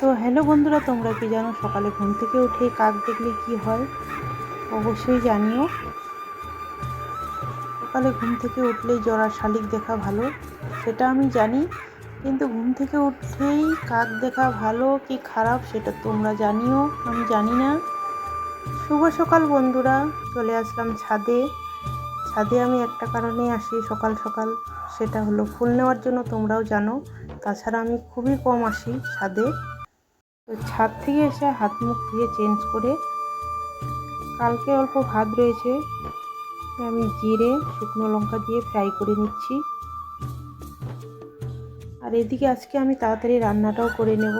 তো হ্যালো বন্ধুরা, তোমরা কি জানো সকালে ঘুম থেকে উঠে কাক দেখলে কি হয়? অবশ্যই জানিও। সকালে ঘুম থেকে উঠলেই জরা শালিক দেখা ভালো, সেটা আমি জানি। কিন্তু ঘুম থেকে উঠেই কাক দেখা ভালো কি খারাপ সেটা তোমরা জানিও, আমি জানি না। শুভ সকাল বন্ধুরা, চলে আসলাম ছাদে। ছাদে আমি একটা কারণে আসি সকাল সকাল, সেটা হলো ফুল নেওয়ার জন্য তোমরাও জানো। তাছাড়া আমি খুবই কম আসি ছাদে। তো ছাদ থেকে এসে হাত মুখ ধুয়ে চেঞ্জ করে কালকে অল্প ভাত রয়েছে, আমি জিরে, শুকনো লঙ্কা দিয়ে ফ্রাই করে নিচ্ছি। আর এদিকে আজকে আমি তাড়াতাড়ি রান্নাটাও করে নেব।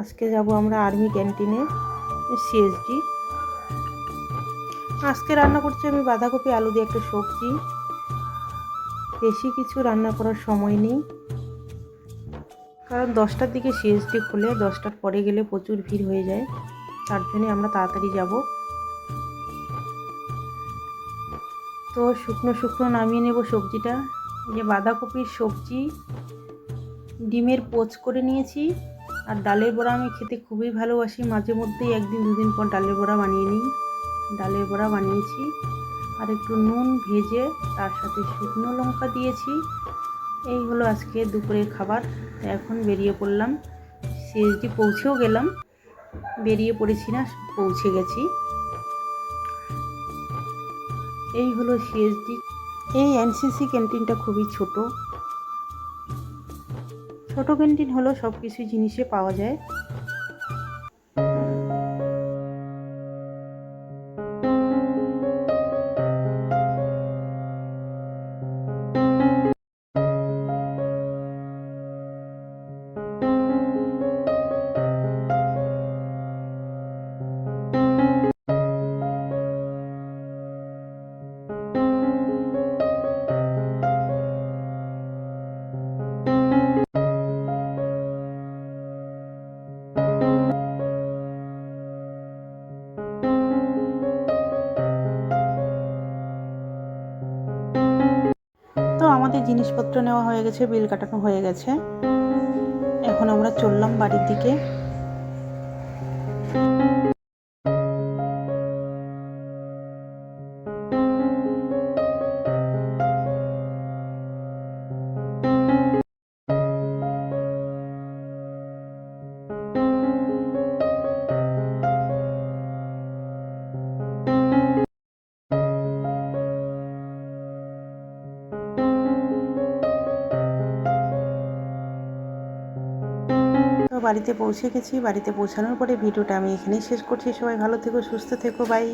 আজকে যাব আমরা আর্মি ক্যান্টিনে সিএসডি আজকে রান্না করছি আমি বাঁধাকপি, আলু দিয়ে একটা সবজি। বেশি কিছু রান্না করার সময় নেই। কারণ দশটার দিকে সিএসডি খুলে দশটার পরে গেলে প্রচুর ভিড় হয়ে যায়। তার জন্যে আমরা তাড়াতাড়ি যাব। তো শুকনো শুকনো নামিয়ে নেব সবজিটা। যে বাঁধাকপির সবজি, ডিমের পোচ করে নিয়েছি। আর ডালের বড়া আমি খেতে খুবই ভালোবাসি। মাঝে মধ্যেই একদিন, দুদিন পর ডালের বড়া বানিয়ে নিই। ডালের বড়া বানিয়েছি। আর একটু নুন ভেজে তার সাথে শুকনো লঙ্কা দিয়েছি। এই হলো আজকে দুপুরের খাবার। এখন বেরিয়ে পড়লাম। সিএসডি পৌঁছেও গেলাম। বেরিয়ে পড়েছি না, পৌঁছে গেছি। এই হলো সিএসডি। এই এনসিসি ক্যান্টিনটা খুবই ছোট। ছোট ক্যান্টিন হলো সব কিছু জিনিসে পাওয়া যায়। আমাদের জিনিসপত্র নেওয়া হয়ে গেছে বিল কাটানো হয়ে গেছে। এখন আমরা চললাম বাড়ির দিকে। বাড়িতে পৌঁছে গেছি। বাড়িতে পৌঁছানোর পরে ভিডিওটা আমি এখানেই শেষ করছি। সবাই ভালো থেকো, সুস্থ থেকো বাই